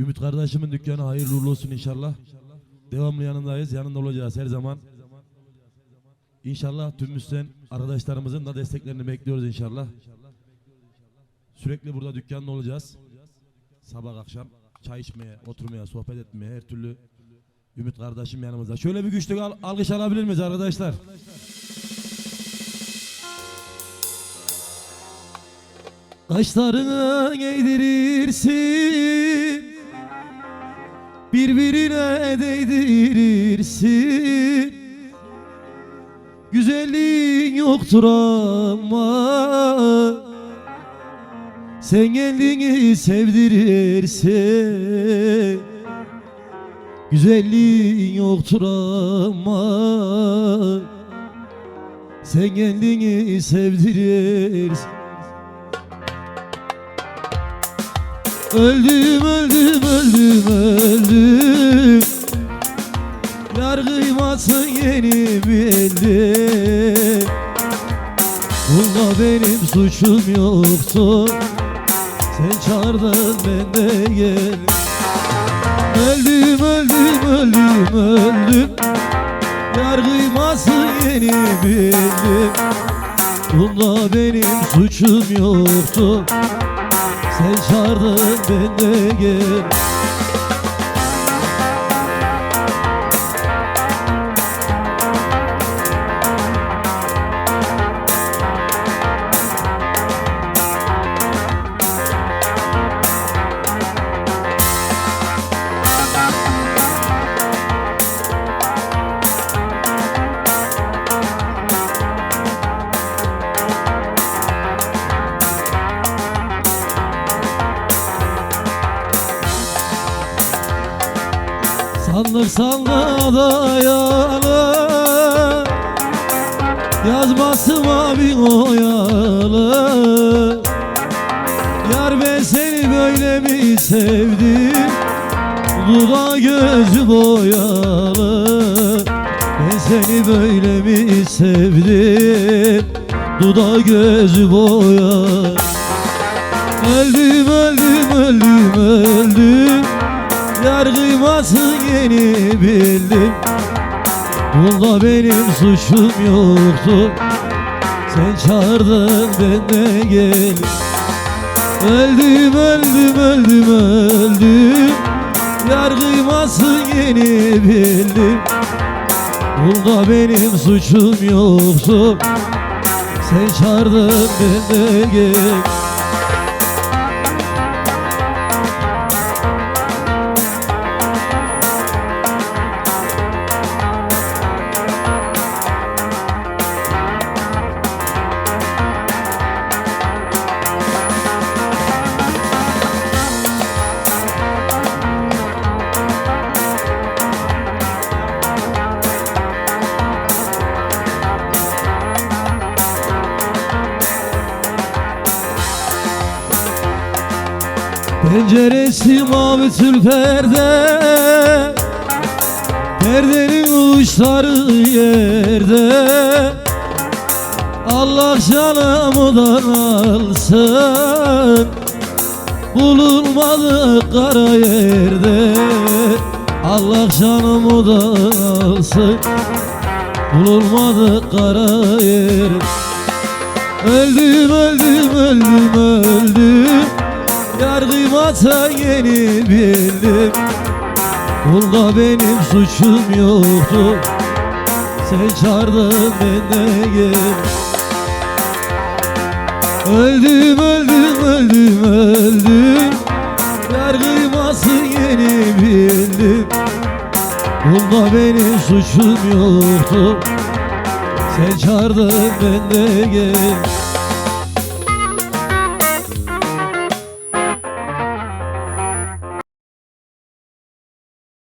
Ümit kardeşimin dükkanı hayırlı uğurlu olsun inşallah. Devamlı yanındayız. Yanında olacağız her zaman. İnşallah tüm Müslüman arkadaşlarımızın da desteklerini bekliyoruz inşallah. Sürekli burada dükkanda olacağız. Sabah akşam çay içmeye, oturmaya, sohbet etmeye her türlü Ümit kardeşim yanımızda. Şöyle bir güçlü al- alkış alabilir miyiz arkadaşlar? Kaşlarını eğdirirsin Birbirine değdirirsin Güzelliğin yoktur ama Sen kendini sevdirirsin. Güzelliğin yoktur ama Sen kendini sevdirirsin Öldüm öldüm öldüm öldüm. Yar kıymasın yeni bildim Bunda benim suçum yoktu Sen çağırdın ben de gel Öldüm öldüm öldüm öldüm. Yar kıymasın yeni bildim Bunda benim suçum yoktu sen çağırdın ben de gel Sandık sandığa dayalı Yazmasım abin oyalı. Yar ben seni böyle mi sevdim? Dudağı gözü boyalı. Ben seni böyle mi sevdim? Dudağı gözü boyalı. Öldüm öldüm öldüm öldüm Yar kıymasın yeni bildim. Bunda benim suçum yoktu. Sen çağırdın ben de gel Öldüm öldüm öldüm öldüm. Yar kıymasın yeni bildim. Bunda benim suçum yoktu. Sen çağırdın ben de gel Penceresi mavi tül perde Perdenin uçları yerde. Allah canımdan alsın Bulunmadı kara yerde. Allah canımdan alsın Bulunmadı kara yer Öldüm öldüm öldüm öldüm Yar kıymata yeni bildim Bunda benim suçum yoktu. Sen çağırdın ben de gel Öldüm öldüm öldüm öldüm. Yar kıyması yeni bildim Bunda benim suçum yoktu. Sen çağırdın ben de gel